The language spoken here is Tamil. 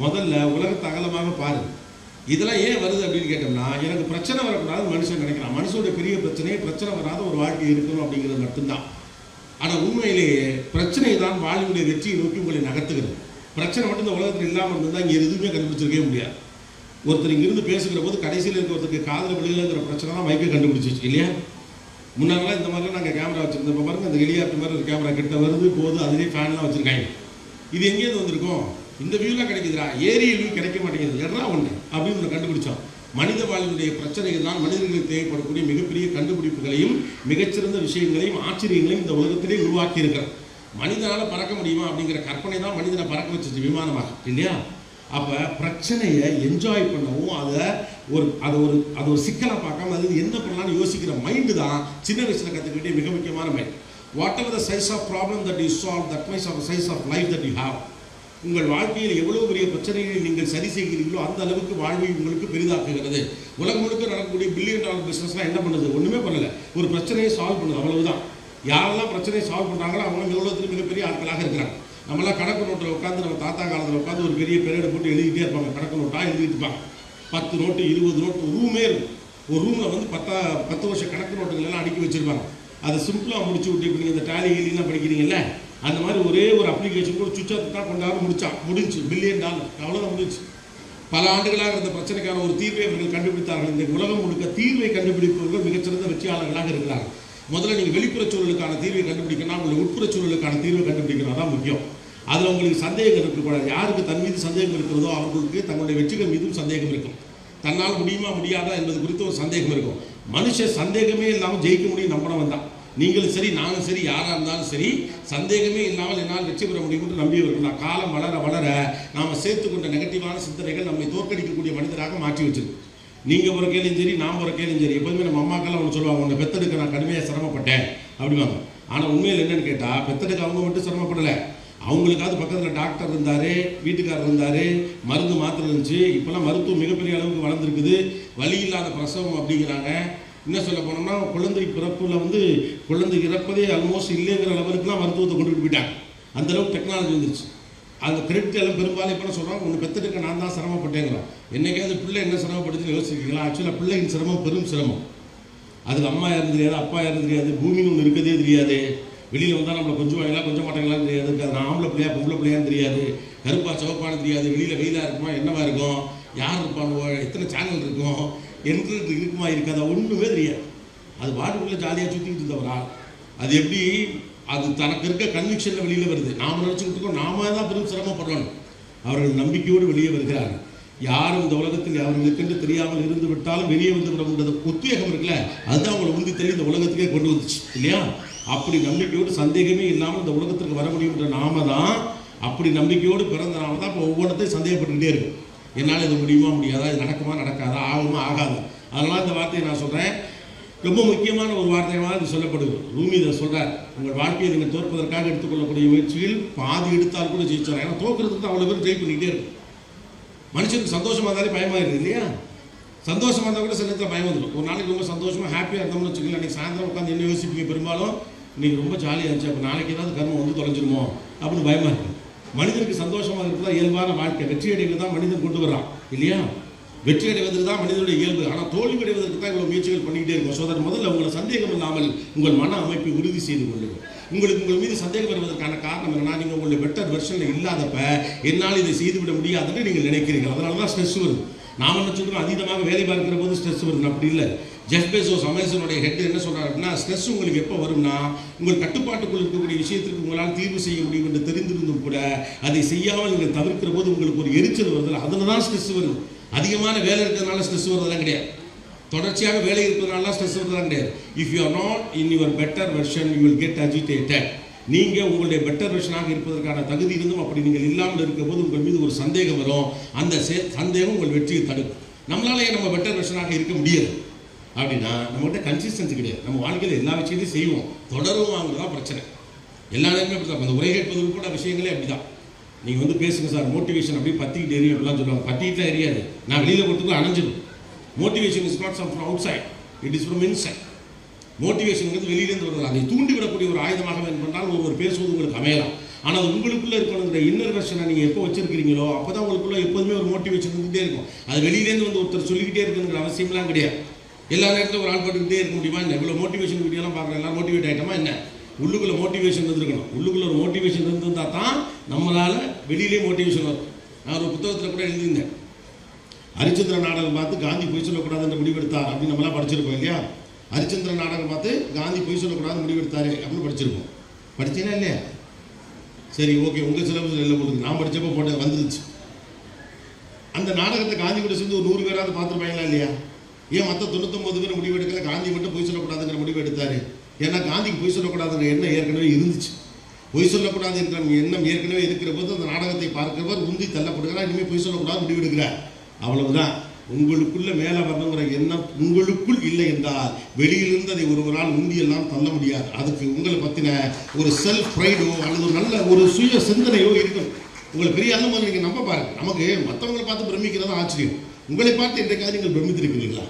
முதல்ல உலகத்தை அகலமாக பாரு. இதெல்லாம் ஏன் வருது அப்படின்னு கேட்டோம்னா எனக்கு பிரச்சனை வரக்கூடாது மனுஷன் நினைக்கிறான். மனுஷனுடைய பெரிய பிரச்சனையே பிரச்சனை வராத ஒரு வாழ்க்கை இருக்கணும் அப்படிங்கிறது மட்டும்தான். ஆனால் உண்மையிலேயே பிரச்சனை தான் வாழ்வுடைய வெற்றியை நோக்கி உங்களை நகர்த்துகிறது. பிரச்சனை மட்டும் இந்த உலகத்தில் இல்லாமல் இருந்தால் இங்கே எதுவுமே கண்டுபிடிச்சிருக்கவே முடியாது. ஒருத்தர் இங்கிருந்து பேசுகிற போது கடைசியில் இருக்க ஒருத்தருக்கு காதல் விழுகலைங்கிற பிரச்சனை தான் மைக்கை கண்டுபிடிச்சிச்சு இல்லையா? முன்னாடிலாம் இந்த மாதிரிலாம் நாங்கள் கேமரா வச்சுருந்தோம். பாருங்க அந்த எலியாட்டு மாதிரி ஒரு கேமரா கிட்ட வருது போகுது அதுலேயே ஃபேன்லாம் வச்சுருக்காங்க. இது எங்கேயிருந்து வந்திருக்கோம்? இந்த வியூலாம் கிடைக்குதுடா. ஏரிய வியூ கிடைக்க மாட்டேங்குது. எறா ஒன்று அப்படின்னு ஒன்று கண்டுபிடிச்சோம். மனித வாழ்வினுடைய பிரச்சனைகள் தான் மனிதர்களுக்கு தேவைப்படக்கூடிய மிகப்பெரிய கண்டுபிடிப்புகளையும் மிகச்சிறந்த விஷயங்களையும் ஆச்சரியங்களையும் இந்த உலகத்திலே உருவாக்கி இருக்கிறோம் மனிதனால் பறக்க முடியுமா அப்படிங்கிற கற்பனை தான் மனிதனை பறக்க வச்சிச்சு விமானமாக. இல்லையா? அப்போ பிரச்சனையை என்ஜாய் பண்ணவும் அதை ஒரு அதை ஒரு அது ஒரு சிக்கலை பார்க்காம அது என்ன பண்ணலாம்னு யோசிக்கிற மைண்டு தான் சின்ன வயசில் கற்றுக்கிட்டே மிக முக்கியமான mind whatever the size of problem that you solve that mice of size of life that you have உங்கள் வாழ்க்கையில் எவ்வளவு பெரிய பிரச்சனைகளை நீங்கள் சரி செய்கிறீர்களோ அந்த அளவுக்கு வாழ்வை உங்களுக்கு பெரிதாக்குகிறது. உலகம் முழுக்க நடக்கக்கூடிய பில்லியன் டாலர் பிஸ்னஸ்லாம் என்ன பண்ணுது? ஒன்றுமே பண்ணல. ஒரு பிரச்சனையை சால்வ் பண்ணுது. அவ்வளவுதான். யாரெல்லாம் பிரச்சனையை சால்வ் பண்ணுறாங்களோ அவங்க இந்த உலகத்தில் மிகப்பெரிய ஆட்களாக இருக்கிறாங்க. நம்மளாம் கணக்கு நோட்டில் உட்காந்து நம்ம தாத்தா காலத்தில் உட்காந்து ஒரு பெரிய பெரியடை போட்டு எழுதிட்டே இருப்பாங்க. கணக்கு நோட்டாக எழுதிட்டு இருப்பாங்க. பத்து நோட்டு இருபது நோட்டு ரூமே இருக்கும். ஒரு ரூமில் வந்து பத்தா பத்து வருஷம் கணக்கு நோட்டுகள் எல்லாம் அடுக்கி வச்சிருப்பாங்க. அதை சிம்பிளாக முடிச்சு விட்டு இப்போ நீங்கள் இந்த டேலி எழுதிலாம் படிக்கிறீங்கல்ல? அந்த மாதிரி ஒரே ஒரு அப்ளிகேஷன் கூட சுவிட்ச் ஆஃப் தான் கொண்டாட முடிச்சான் முடிஞ்சு. பில்லியன் டாலர் அவ்வளோதான் முடிஞ்சு. பல ஆண்டுகளாக இருந்த பிரச்சனைக்கான ஒரு தீர்வை அவர்கள் கண்டுபிடித்தார்கள். இந்த உலகம் முழுக்க தீர்வை கண்டுபிடிப்பவர்கள் மிகச்சிறந்த வெற்றியாளர்களாக இருக்கிறார்கள். முதல்ல நீங்கள் வெளிப்புற சூழலுக்கான தீர்வை கண்டுபிடிக்கணும் உங்களுடைய உட்புற சூழலுக்கான தீர்வை கண்டுபிடிக்கணும் தான் முக்கியம். அதில் உங்களுக்கு சந்தேகம் இருக்கக்கூடாது யாருக்கு தன் மீது சந்தேகம் இருக்கிறதோ அவர்களுக்கு தங்களுடைய வெற்றிகள் மீதும் சந்தேகம் இருக்கும். தன்னால் முடியுமா முடியாதா என்பது குறித்து ஒரு சந்தேகம் இருக்கும். மனுஷன் சந்தேகமே இல்லாமல் ஜெயிக்க முடியும். நம்பணவன் தான் நீங்களும் சரி நானும் சரி யாராக இருந்தாலும் சரி சந்தேகமே இல்லாமல் என்னால் வெற்றி பெற முடியும் நம்பியவர்கள் தான். காலம் வளர வளர நாம் சேர்த்துக்கொண்ட நெகட்டிவான சிந்தனைகள் நம்மை தோற்கடிக்கக்கூடிய மனிதராக மாற்றி வச்சிருக்கு. நீங்கள் போகிற கேளும் சரி நான் போகிற கேளும் சரி எப்போதுமே நம்ம அம்மாக்கெல்லாம் ஒன்று சொல்லுவாங்க உன்னை பெத்தெடுக்க நான் கடுமையாக சிரமப்பட்டேன். அப்படிவாங்க ஆனால் உண்மையில் என்னென்னு கேட்டால் பெத்தெடுக்க அவங்க மட்டும் சிரமப்படலை. அவங்களுக்காவது பக்கத்தில் டாக்டர் இருந்தார் வீட்டுக்காரர் இருந்தார் மருந்து மாத்திரை இருந்துச்சு. இப்போல்லாம் மருத்துவம் மிகப்பெரிய அளவுக்கு வளர்ந்துருக்குது. வலி இல்லாத பிரசவம் அப்படிங்கிறாங்க. என்ன சொல்ல போனோம்னா குழந்தை பிறப்பில் வந்து குழந்தை இறப்பதே ஆல்மோஸ்ட் இல்லைங்கிற லெவலுக்குலாம் மருத்துவத்தை கொண்டுட்டு போயிட்டாங்க அந்த அளவுக்கு டெக்னாலஜி வந்துருச்சு. அந்த கிரெடிட் எல்லாம் பெரும்பாலும் இப்போ சொல்கிறாங்க உன்னை பெற்றெடுக்க நான் தான் சிரமப்பட்டேங்கிறோம் என்னைக்காவது பிள்ளை என்ன சிரமப்படுதுன்னு யோசிக்கிறீங்களா? ஆக்சுவலாக பிள்ளையின் சிரமம் பெரும் சிரமம். அதுக்கு அம்மா யாரும் தெரியாது அப்பா யாரும் தெரியாது பூமின்னு ஒன்று இருக்கதே தெரியாது. வெளியில் வந்தால் நம்மளை கொஞ்சம் வாங்கலாம் கொஞ்சம் மாட்டாங்களான்னு தெரியாது. அது ஆம்பளை பிள்ளையா பொம்பளை பிள்ளையான்னு தெரியாது. கருப்பா சிவப்பானு தெரியாது. வெளியில் வெயிலாக இருக்குமா என்னவா இருக்கும்? யார் இருப்பாங்க? எத்தனை சேனல் இருக்கும்? என்று இருக்குமா இருக்காதா ஒன்றுமே தெரியாது. அது பாட்டுக்குள்ளே ஜாலியாக சுற்றிக்கிட்டு இருந்தவரா அது எப்படி? அது தனக்கு இருக்க கன்விக்ஷனில் வெளியில் வருது. நாம் நினச்சிக்கிட்டு இருக்கோம் நாம தான் பெரும் சிரமப்படணும். அவர்கள் நம்பிக்கையோடு வெளியே வருகிறார்கள். யாரும் இந்த உலகத்தில் அவர்களுக்கென்று தெரியாமல் இருந்து விட்டாலும் வெளியே வந்து விட உத்வேகம் இருக்குல்ல? அதுதான் அவங்களை உந்தி தள்ளி இந்த உலகத்துக்கே கொண்டு வந்துச்சு இல்லையா? அப்படி நம்பிக்கையோடு சந்தேகமே இல்லாமல் இந்த உலகத்திற்கு வர முடியும்ன்ற நாம தான் அப்படி நம்பிக்கையோடு பிறந்த நாம தான். இப்போ ஒவ்வொன்றத்தையும் சந்தேகப்பட்டுக்கிட்டே இருக்கும் என்னால் இது முடியுமா முடியாதா? இது நடக்குமா நடக்காதா? ஆகுமா ஆகாது? அதனால் இந்த வார்த்தையை நான் சொல்கிறேன் ரொம்ப முக்கியமான ஒரு வார்த்தையாக இது சொல்லப்படுது. ரூமி இதை சொல்கிறார் உங்கள் வாழ்க்கையை நீங்கள் தோற்பதற்காக எடுத்துக்கொள்ளக்கூடிய முயற்சியில் பாதி எடுத்தால் கூட ஜெயிச்சார் ஏன்னா தோக்கிறதுக்கு தான் அவ்வளோ பேர் ஜெயிக் பண்ணிக்கிட்டே இருக்கும் மனுஷனுக்கு சந்தோஷமாக இருந்தாலே பயமாக இருக்குது இல்லையா? சந்தோஷமாக இருந்தால் கூட சில நேரத்தில் பயம் வந்துடும். ஒரு நாளைக்கு ரொம்ப சந்தோஷமாக ஹாப்பியாக இருந்தோம்னு வச்சுக்கல அன்றைக்கி சாயந்தரம் உட்காந்து என்ன யோசிப்பீங்க பெரும்பாலும்? இன்றைக்கி ரொம்ப ஜாலியாக இருந்துச்சு. அப்போ நாளைக்கு ஏதாவது கர்மம் வந்து தொலைஞ்சிருமோ? அப்படின்னு பயமாக இருக்குது மனிதனுக்கு சந்தோஷமாக இருக்கிறதா இயல்பான வாழ்க்கை. வெற்றி அடைவது தான் மனிதன் கொண்டு வரான் இல்லையா? வெற்றி அடைவதற்கு தான் மனிதனுடைய இயல்பு. ஆனால் தோல்வி அடைவதற்கு தான் இவ்வளோ முயற்சிகள் பண்ணிக்கிட்டே இருக்கும். ஸோ அதன் முதல்ல உங்களை சந்தேகம் இல்லாமல் உங்கள் மன அமைப்பை உறுதி செய்து கொள்ளுங்கள். உங்களுக்கு உங்கள் மீது சந்தேகம் வருவதற்கான காரணம் என்னன்னா நீங்கள் உங்களுடைய பெட்டர் வெர்ஷனில் இல்லாதப்ப என்னால் இதை செய்துவிட முடியாதுன்னு நீங்கள் நினைக்கிறீங்க அதனால தான் ஸ்ட்ரெஸ் வருது. நாம் என்ன சொல்கிறோம் அதீதமாக வேலை பார்க்கிற போது ஸ்ட்ரெஸ் வருது. அப்படி இல்லை. ஜெஃப் பேசோஸ் அமேசனுடைய ஹெட் என்ன சொல்கிறார் அப்படின்னா ஸ்ட்ரெஸ் உங்களுக்கு எப்போ வரும்னா உங்கள் கட்டுப்பாட்டுக்குள் இருக்கக்கூடிய விஷயத்திற்கு உங்களால் தீர்வு செய்ய முடியும் என்று தெரிந்திருந்தும் கூட அதை செய்யாமல் நீங்கள் தவிர்க்கிற போது உங்களுக்கு ஒரு எரிச்சல் வருது அதில் தான் ஸ்ட்ரெஸ் வருது. அதிகமான வேலை இருக்கிறதுனால ஸ்ட்ரெஸ் வருவதெல்லாம் கிடையாது. தொடர்ச்சியாக வேலை இருப்பதனால ஸ்ட்ரெஸ் வருவதெல்லாம் கிடையாது. If you are not in your better version you will get agitated நீங்கள் உங்களுடைய பெட்டர் வெர்ஷனாக இருப்பதற்கான தகுதி இருந்தும் அப்படி நீங்கள் இல்லாமல் இருக்கும்போது உங்கள் மீது ஒரு சந்தேகம் வரும். அந்த சே- சந்தேகம் உங்கள் வெற்றியை தடுக்கும். நம்மளாலேயே நம்ம பெட்டர் வெர்ஷனாக இருக்க முடியாது. அப்படின்னா நம்மகிட்ட கன்சிஸ்டன்சி கிடையாது. நம்ம வாழ்க்கையில் எல்லா விஷயத்தையும் செய்வோம். தொடரும் வாங்குறது தான் பிரச்சனை. எல்லா நேரமே அப்படி தான் அந்த உரை கேட்பது உட்பட விஷயங்களே அப்படி தான் நீங்கள் வந்து பேசுங்க சார். மோட்டிவேஷன் அப்படி பற்றிக்கிட்டு எரியும் அப்படிலாம் சொல்லுவாங்க. பற்றிக்கிட்டு எரியாது. நான் வெளியில் கொடுத்துக்கும் அணைஞ்சிடும். Motivation is not some from outside it is from inside மோட்டிவேஷனுங்கிறது வெளியிலேருந்து வருது. அதை தூண்டி விடக்கூடிய ஒரு ஆயுதமாக வேண்டுமென்றால் ஒருவர் பேசுவது உங்களுக்கு அமையலாம். ஆனால் அது உங்களுக்குள்ளே இருக்கணுங்கிற இன்னர் வெர்ஷனை நீங்கள் எப்போ வச்சிருக்கிறீங்களோ அப்போ தான் உங்களுக்குள்ள எப்போதுமே ஒரு மோட்டிவேஷன் இருந்துகிட்டே இருக்கும். அது வெளியிலேருந்து வந்து ஒருத்தர் சொல்லிக்கிட்டே இருக்குங்கிற அவசியம்லாம் கிடையாது. எல்லா நேரத்தில் ஒரு ஆள் போட்டுக்கிட்டே இருக்க முடியுமா என்ன? இவ்வளோ மோட்டிவேஷன் வீடியோலாம் பார்க்குற எல்லாம் மோட்டிவேட் ஆகிட்டோமா என்ன? உள்ளுக்குள்ளே மோட்டிவேஷன் இருந்திருக்கணும். உள்ளுக்குள்ள ஒரு மோட்டிவேஷன் இருந்திருந்தால் தான் நம்மளால் வெளியிலே மோட்டிவேஷன் வரும். நான் ஒரு புத்தகத்தில் கூட எழுதியிருந்தேன். ஹரிச்சந்திர நாடகம் பார்த்து காந்தி பொய் சொல்லக்கூடாதுன்ற முடிவெடுத்தார் அப்படின்னு நம்மளாம் படிச்சிருப்போம் இல்லையா? ஹரிச்சந்திர நாடகம் பார்த்து காந்தி பொய் சொல்லக்கூடாதுன்னு முடிவெடுத்தாரு அப்படின்னு படிச்சிருப்போம். படிச்சீங்களா இல்லையா? சரி ஓகே. உங்கள் சிலபஸ் இல்லை போட்டுருக்கு நான் படித்தப்போ போட்டு வந்துருச்சு. அந்த நாடகத்தை காந்தி கூட சேர்ந்து ஒரு நூறு பேராவது பார்த்துருப்பாங்களா இல்லையா? ஏன் மற்ற தொண்ணூத்தொம்பது பேர் முடிவு எடுக்கல? காந்தி மட்டும் பொய் சொல்லக்கூடாதுங்கிற முடிவு எடுத்தாரு. ஏன்னா காந்திக்கு பொய் சொல்லக்கூடாதுங்கிற எண்ணம் ஏற்கனவே இருந்துச்சு. பொய் சொல்லக்கூடாது என்ற எண்ணம் ஏற்கனவே இருக்கிற போது அந்த நாடகத்தை பார்க்கிறவர் உந்தி தள்ளப்படுகிறார் இனிமேல் பொய் சொல்லக்கூடாது முடிவு எடுக்கிறார். அவ்வளவுதான். உங்களுக்குள்ள மேலே வரணுங்கிற எண்ணம் உங்களுக்குள் இல்லை என்றால் வெளியிலிருந்து அதை ஒருவரால் உந்தியெல்லாம் தள்ள முடியாது. அதுக்கு உங்களை பற்றின ஒரு செல்ஃப் ப்ரைடோ அல்லது ஒரு நல்ல ஒரு சுய சிந்தனையோ இருக்கும். உங்களை பெரிய அளவு நீங்கள் நம்ப பாருங்க. நமக்கு மற்றவங்களை பார்த்து பிரமிக்கிறது ஆச்சரியம். உங்களை பார்த்து என்றைக்காவது நீங்கள் பிரமித்திருக்கிறீர்களா?